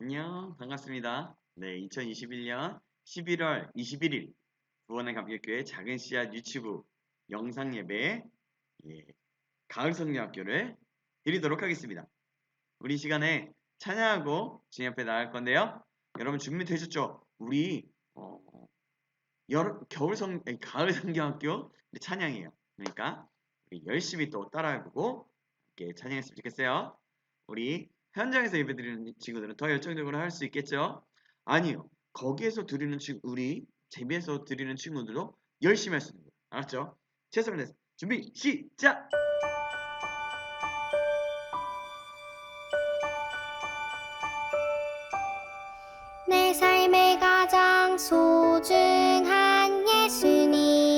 안녕, 반갑습니다. 네, 2021년 11월 21일 구원의 감격교회 작은 씨앗 유치부 영상 예배 예, 가을 성경학교를 드리도록 하겠습니다. 우리 이 시간에 찬양하고 주님 앞에 나갈 건데요. 여러분 준비되셨죠? 우리 어, 여름, 겨울 성 아니, 가을 성경학교 찬양이에요. 그러니까 열심히 또 따라해보고 함께 찬양했으면 좋겠어요. 우리 현장에서 예배드리는 친구들은 더 열정적으로 할 수 있겠죠? 아니요. 거기에서 드리는 친구, 우리 재미에서 드리는 친구들도 열심히 할 수 있는 거예요. 알았죠? 최선을 다해서 준비 시작! 내 삶의 가장 소중한 예수님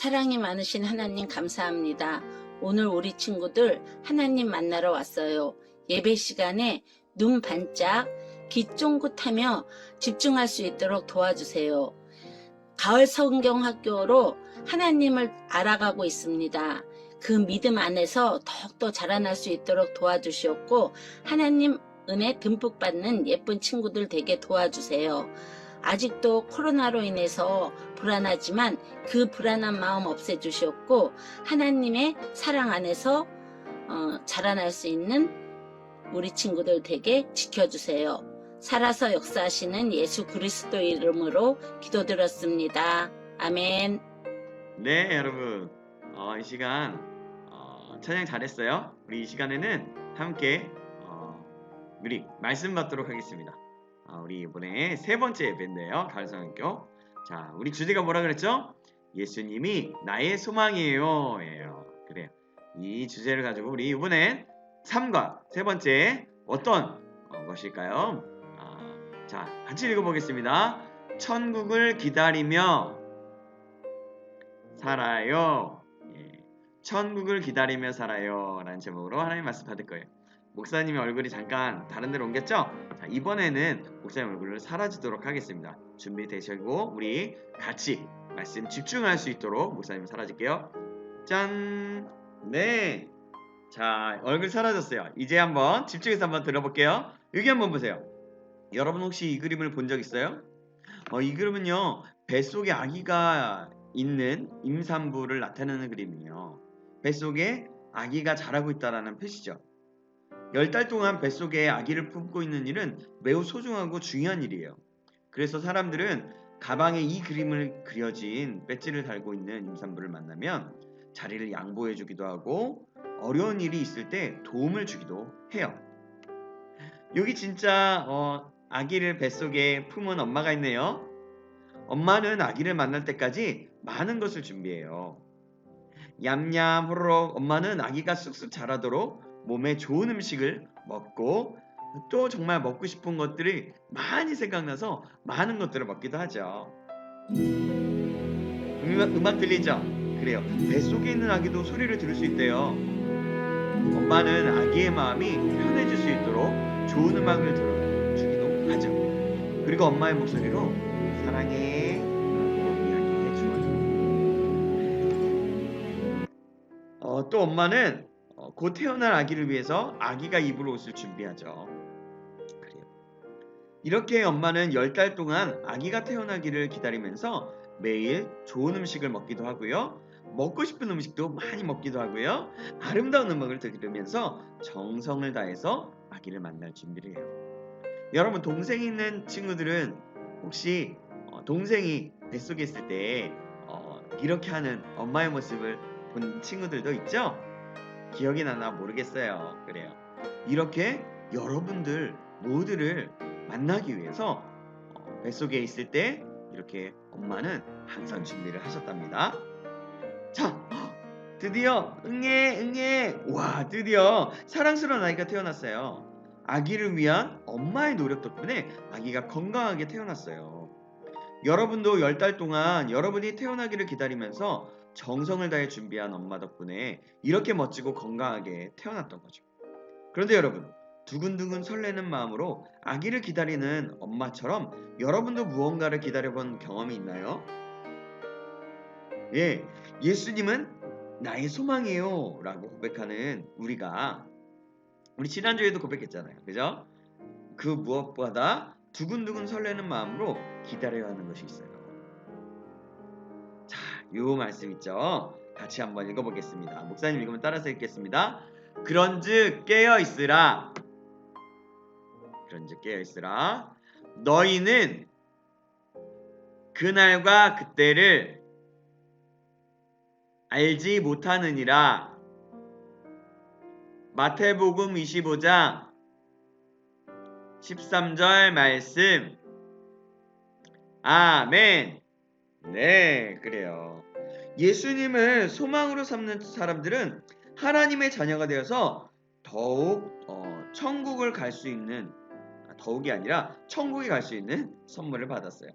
사랑이 많으신 하나님 감사합니다. 오늘 우리 친구들 하나님 만나러 왔어요. 예배 시간에 눈 반짝, 귀 쫑긋하며 집중할 수 있도록 도와주세요. 가을 성경 학교로 하나님을 알아가고 있습니다. 그 믿음 안에서 더욱더 자라날 수 있도록 도와주시옵고 하나님 은혜 듬뿍 받는 예쁜 친구들 되게 도와주세요. 아직도 코로나로 인해서 불안하지만 그 불안한 마음 없애주셨고 하나님의 사랑 안에서 어, 자라날 수 있는 우리 친구들 되게 지켜주세요. 살아서 역사하시는 예수 그리스도 이름으로 기도드렸습니다. 아멘. 네, 여러분. 어, 이 시간 어, 찬양 잘했어요. 우리 이 시간에는 함께 어, 우리 말씀 받도록 하겠습니다. 아, 우리 이번에 세 번째 예배인데요. 가을성학교. 자, 우리 주제가 뭐라 그랬죠? 예수님이 나의 소망이에요. 예요. 그래요. 이 주제를 가지고 우리 이번엔 3과 세 번째 어떤 어, 것일까요? 아, 자, 같이 읽어보겠습니다. 천국을 기다리며 살아요. 예. 천국을 기다리며 살아요. 라는 제목으로 하나님 말씀 받을 거예요. 목사님의 얼굴이 잠깐 다른 데로 옮겼죠? 자, 이번에는 목사님 얼굴을 사라지도록 하겠습니다. 준비되시고 우리 같이 말씀 집중할 수 있도록 목사님 사라질게요. 짠! 네. 자, 얼굴 사라졌어요. 이제 한번 집중해서 한번 들어볼게요. 여기 한번 보세요. 여러분 혹시 이 그림을 본 적 있어요? 어, 이 그림은요. 뱃속에 아기가 있는 임산부를 나타내는 그림이에요. 뱃속에 아기가 자라고 있다라는 표시죠. 열 달 동안 뱃속에 아기를 품고 있는 일은 매우 소중하고 중요한 일이에요. 그래서 사람들은 가방에 이 그림을 그려진 배지를 달고 있는 임산부를 만나면 자리를 양보해 주기도 하고 어려운 일이 있을 때 도움을 주기도 해요. 여기 진짜 어, 아기를 뱃속에 품은 엄마가 있네요. 엄마는 아기를 만날 때까지 많은 것을 준비해요. 얌얌 호로록 엄마는 아기가 쑥쑥 자라도록 몸에 좋은 음식을 먹고 또 정말 먹고 싶은 것들이 많이 생각나서 많은 것들을 먹기도 하죠. 음악, 음악 들리죠? 그래요. 뱃속에 있는 아기도 소리를 들을 수 있대요. 엄마는 아기의 마음이 편해질 수 있도록 좋은 음악을 들어주기도 하죠. 그리고 엄마의 목소리로 사랑해 라고 이야기해 주어요. 어, 또 엄마는 어, 곧 태어날 아기를 위해서 아기가 입을 옷을 준비하죠. 그래요. 이렇게 엄마는 열달 동안 아기가 태어나기를 기다리면서 매일 좋은 음식을 먹기도 하고요. 먹고 싶은 음식도 많이 먹기도 하고요. 아름다운 음악을 들으면서 정성을 다해서 아기를 만날 준비를 해요. 여러분 동생이 있는 친구들은 혹시 어, 동생이 뱃속에 있을 때 어, 이렇게 하는 엄마의 모습을 본 친구들도 있죠? 기억이 나나 모르겠어요. 그래요. 이렇게 여러분들 모두를 만나기 위해서 어, 뱃속에 있을 때 이렇게 엄마는 항상 준비를 하셨답니다. 자, 드디어 응애 응애 와 드디어 사랑스러운 아이가 태어났어요. 아기를 위한 엄마의 노력 덕분에 아기가 건강하게 태어났어요. 여러분도 열달 동안 여러분이 태어나기를 기다리면서 정성을 다해 준비한 엄마 덕분에 이렇게 멋지고 건강하게 태어났던 거죠. 그런데 여러분, 두근두근 설레는 마음으로 아기를 기다리는 엄마처럼 여러분도 무언가를 기다려본 경험이 있나요? 예, 예수님은 나의 소망이에요. 라고 고백하는 우리가, 우리 지난주에도 고백했잖아요. 그죠? 그 무엇보다 두근두근 설레는 마음으로 기다려야 하는 것이 있어요. 자, 요 말씀 있죠? 같이 한번 읽어보겠습니다. 목사님 읽으면 따라서 읽겠습니다. 그런즉 깨어 있으라. 그런즉 깨어 있으라. 너희는 그날과 그때를 알지 못하느니라. 마태복음 25장 13절 말씀. 아멘. 네, 그래요. 예수님을 소망으로 삼는 사람들은 하나님의 자녀가 되어서 더욱 어, 천국을 갈 수 있는 아, 더욱이 아니라 천국에 갈 수 있는 선물을 받았어요.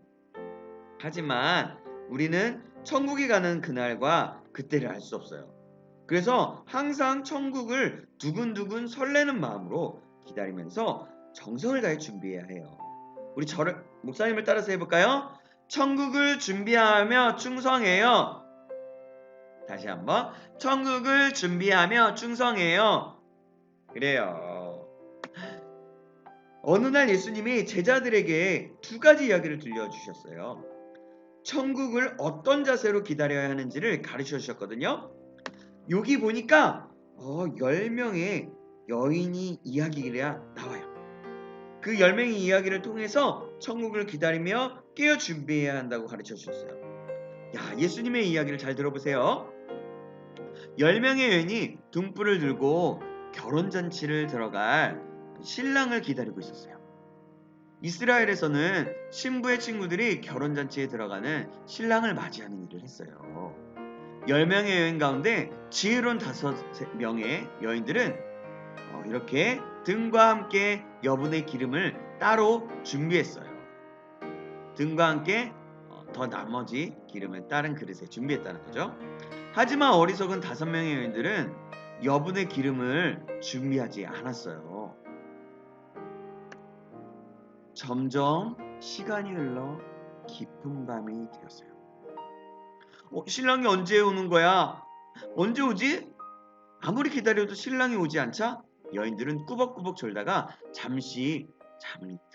하지만 우리는 천국에 가는 그날과 그때를 알 수 없어요. 그래서 항상 천국을 두근두근 설레는 마음으로 기다리면서 정성을 다해 준비해야 해요. 우리 저를 목사님을 따라서 해볼까요? 천국을 준비하며 충성해요. 다시 한번 천국을 준비하며 충성해요. 그래요. 어느 날 예수님이 제자들에게 두 가지 이야기를 들려주셨어요. 천국을 어떤 자세로 기다려야 하는지를 가르쳐 주셨거든요. 여기 보니까 어, 10명의 여인이 이야기가 나와요. 그 10명의 이야기를 통해서 천국을 기다리며 깨어 준비해야 한다고 가르쳐 주셨어요. 야, 예수님의 이야기를 잘 들어보세요. 10명의 여인이 등불을 들고 결혼잔치를 들어갈 신랑을 기다리고 있었어요. 이스라엘에서는 신부의 친구들이 결혼잔치에 들어가는 신랑을 맞이하는 일을 했어요. 10명의 여인 가운데 지혜로운 5명의 여인들은 어, 이렇게 등과 함께 여분의 기름을 따로 준비했어요. 등과 함께 어, 더 나머지 기름을 다른 그릇에 준비했다는 거죠. 하지만 어리석은 다섯 명의 여인들은 여분의 기름을 준비하지 않았어요. 점점 시간이 흘러 깊은 밤이 되었어요. 어, 신랑이 언제 오는 거야? 언제 오지? 아무리 기다려도 신랑이 오지 않자 여인들은 꾸벅꾸벅 졸다가 잠시 들었어요.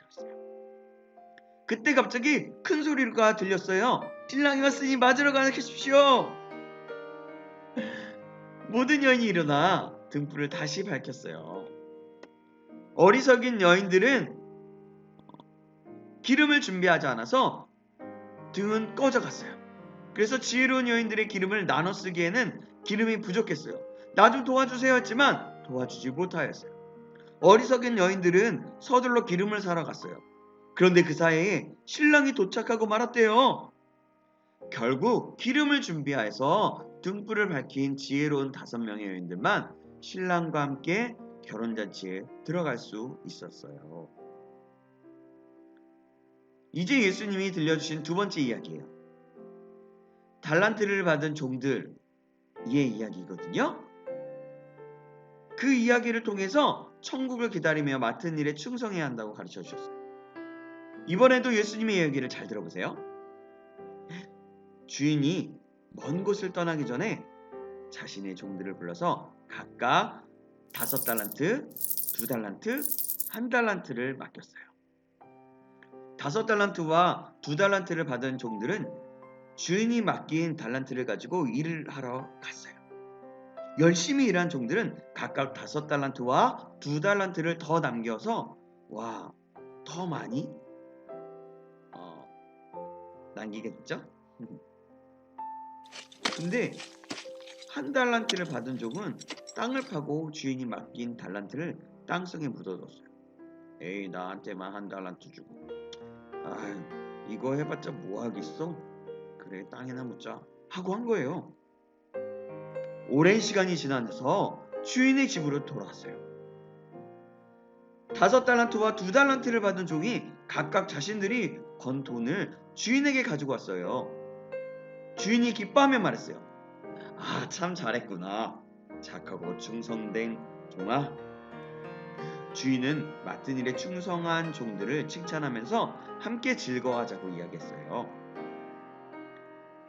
그때 갑자기 큰 소리가 들렸어요. 신랑이 왔으니 맞으러 가십시오. 모든 여인이 일어나 등불을 다시 밝혔어요. 어리석인 여인들은 기름을 준비하지 않아서 등은 꺼져갔어요. 그래서 지혜로운 여인들의 기름을 나눠 쓰기에는 기름이 부족했어요. 나 좀 도와주세요 했지만 도와주지 못하였어요. 어리석은 여인들은 서둘러 기름을 사러 갔어요. 그런데 그 사이에 신랑이 도착하고 말았대요. 결국 기름을 준비해서 등불을 밝힌 지혜로운 다섯 명의 여인들만 신랑과 함께 결혼잔치에 들어갈 수 있었어요. 이제 예수님이 들려주신 두 번째 이야기예요. 달란트를 받은 종들의 이야기거든요. 그 이야기를 통해서 천국을 기다리며 맡은 일에 충성해야 한다고 가르쳐 주셨어요. 이번에도 예수님의 이야기를 잘 들어보세요. 주인이 먼 곳을 떠나기 전에 자신의 종들을 불러서 각각 다섯 달란트, 두 달란트, 한 달란트를 맡겼어요. 다섯 달란트와 두 달란트를 받은 종들은 주인이 맡긴 달란트를 가지고 일을 하러 갔어요. 열심히 일한 종들은 각각 다섯 달란트와 두 달란트를 더 남겨서 와, 더 많이 어, 남기겠죠? 근데 한 달란트를 받은 종은 땅을 파고 주인이 맡긴 달란트를 땅속에 묻어뒀어요. 에이 나한테만 한 달란트 주고 아 이거 해봤자 뭐 하겠어? 그래 땅에나 묻자 하고 한 거예요. 오랜 시간이 지나서 주인의 집으로 돌아왔어요. 다섯 달란트와 두 달란트를 받은 종이 각각 자신들이 건 돈을 주인에게 가지고 왔어요. 주인이 기뻐하며 말했어요. 아, 참 잘했구나. 착하고 충성된 종아. 주인은 맡은 일에 충성한 종들을 칭찬하면서 함께 즐거워하자고 이야기했어요.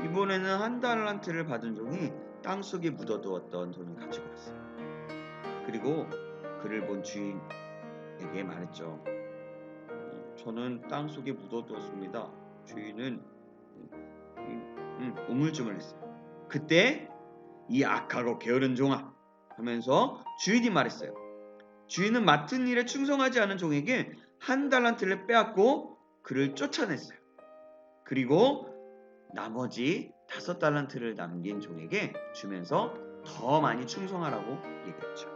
이번에는 한 달란트를 받은 종이 땅 속에 묻어두었던 돈을 가지고 왔어요. 그리고 그를 본 주인에게 말했죠. 저는 땅 속에 묻어두었습니다. 주인은 음, 음, 우물쭈물했어요. 그때 이 악하고 게으른 종아 하면서 주인이 말했어요. 주인은 맡은 일에 충성하지 않은 종에게 한 달란트를 빼앗고 그를 쫓아냈어요. 그리고 나머지 다섯 달란트를 남긴 종에게 주면서 더 많이 충성하라고 얘기했죠.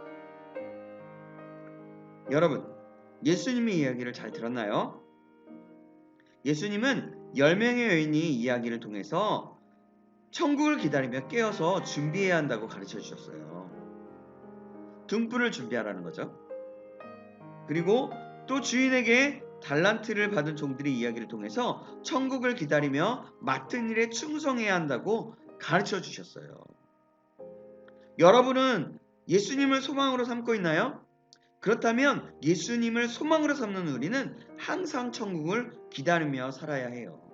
여러분, 예수님의 이야기를 잘 들었나요? 예수님은 10명의 여인이 이야기를 통해서 천국을 기다리며 깨어서 준비해야 한다고 가르쳐 주셨어요. 등불을 준비하라는 거죠. 그리고 또 주인에게 달란트를 받은 종들의 이야기를 통해서 천국을 기다리며 맡은 일에 충성해야 한다고 가르쳐 주셨어요. 여러분은 예수님을 소망으로 삼고 있나요? 그렇다면 예수님을 소망으로 삼는 우리는 항상 천국을 기다리며 살아야 해요.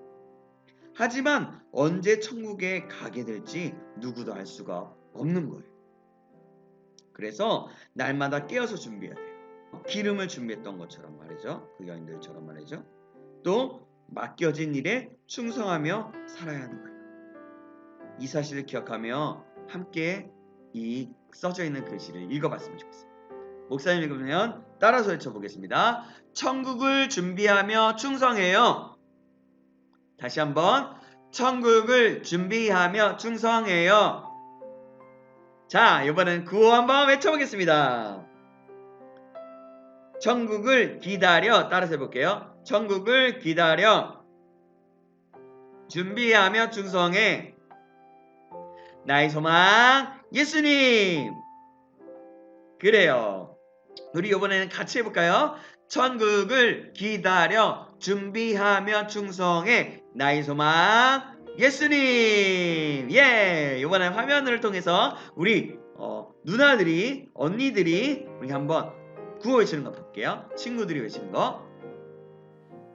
하지만 언제 천국에 가게 될지 누구도 알 수가 없는 거예요. 그래서 날마다 깨어서 준비해야 돼요. 기름을 준비했던 것처럼 말이죠. 그 여인들처럼 말이죠. 또 맡겨진 일에 충성하며 살아야 하는 거예요. 이 사실을 기억하며 함께 이 써져 있는 글씨를 읽어봤으면 좋겠어요. 목사님 읽으면 따라서 외쳐보겠습니다. 천국을 준비하며 충성해요. 다시 한번 천국을 준비하며 충성해요. 자, 이번엔 구호 한번 외쳐보겠습니다. 천국을 기다려 따라서 해볼게요. 천국을 기다려 준비하며 충성해 나의 소망 예수님 그래요. 우리 이번에는 같이 해볼까요? 천국을 기다려 준비하며 충성해 나의 소망 예수님 예 이번엔 화면을 통해서 우리 어, 누나들이 언니들이 우리 한번 구호 외치는 거 볼게요 친구들이 외치는 거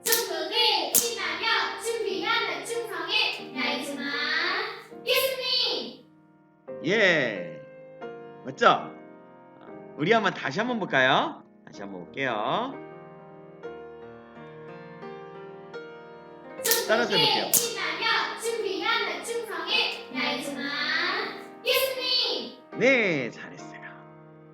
천국을 기다려 준비하는 충성의 나의 소망 예수님 예. 맞죠? 우리 한번 다시 한번 볼까요? 다시 한번 볼게요. 따라서 해볼게요. 네, 잘했어요.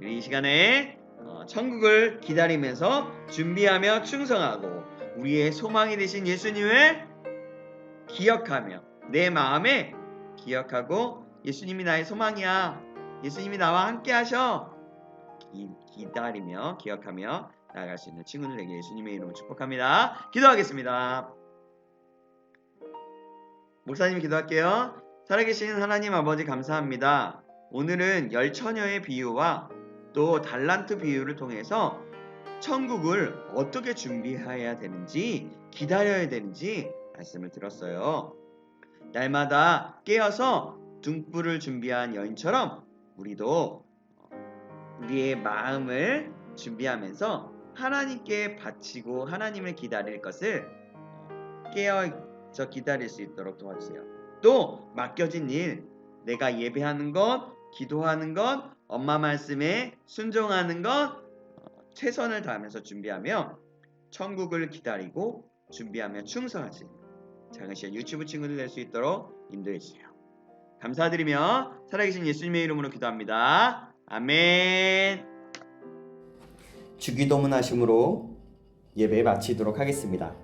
이 시간에 어, 천국을 기다리면서 준비하며 충성하고 우리의 소망이 되신 예수님을 기억하며 내 마음에 기억하고 예수님이 나의 소망이야. 예수님이 나와 함께 하셔. 기, 기다리며 기억하며 나아갈 수 있는 친구들 에게 예수님의 이름으로 축복합니다. 기도하겠습니다. 목사님 기도할게요. 살아계신 하나님 아버지 감사합니다. 오늘은 열 처녀의 비유와 또 달란트 비유를 통해서 천국을 어떻게 준비해야 되는지 기다려야 되는지 말씀을 들었어요. 날마다 깨어서 등불을 준비한 여인처럼 우리도 우리의 마음을 준비하면서 하나님께 바치고 하나님을 기다릴 것을 깨어 서 기다릴 수 있도록 도와주세요. 또 맡겨진 일, 내가 예배하는 것, 기도하는 것, 엄마 말씀에 순종하는 것 어, 최선을 다하면서 준비하며 천국을 기다리고 준비하며 충성하신 작은 시간 유튜브 친구들 될 수 있도록 인도해 주세요. 감사드리며 살아계신 예수님의 이름으로 기도합니다. 아멘. 주기도문 하심으로 예배 마치도록 하겠습니다.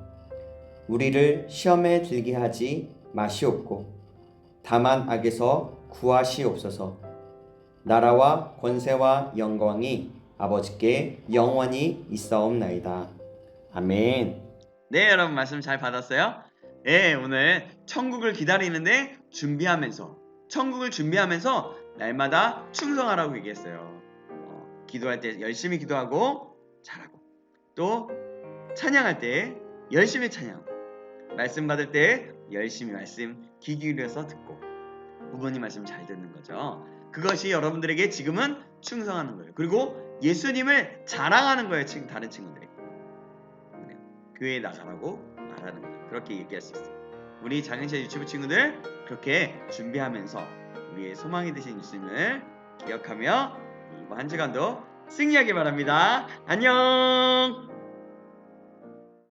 우리를 시험에 들게 하지 마시옵고 다만 악에서 구하시옵소서 나라와 권세와 영광이 아버지께 영원히 있사옵나이다 아멘 네, 여러분 말씀 잘 받았어요? 예, 오늘 천국을 기다리는데 준비하면서 천국을 준비하면서 날마다 충성하라고 얘기했어요. 어, 기도할 때 열심히 기도하고 잘하고 또 찬양할 때 열심히 찬양하고 말씀 받을 때 열심히 말씀 귀 기울여서 듣고 부모님 말씀 잘 듣는 거죠. 그것이 여러분들에게 지금은 충성하는 거예요. 그리고 예수님을 자랑하는 거예요. 지금 다른 친구들에게. 네, 교회에 나가라고 말하는 거예요. 그렇게 얘기할 수 있어요. 우리 작은시아 유치부 친구들 그렇게 준비하면서 우리의 소망이 되신 예수님을 기억하며 이번 한 주간도 승리하길 바랍니다. 안녕!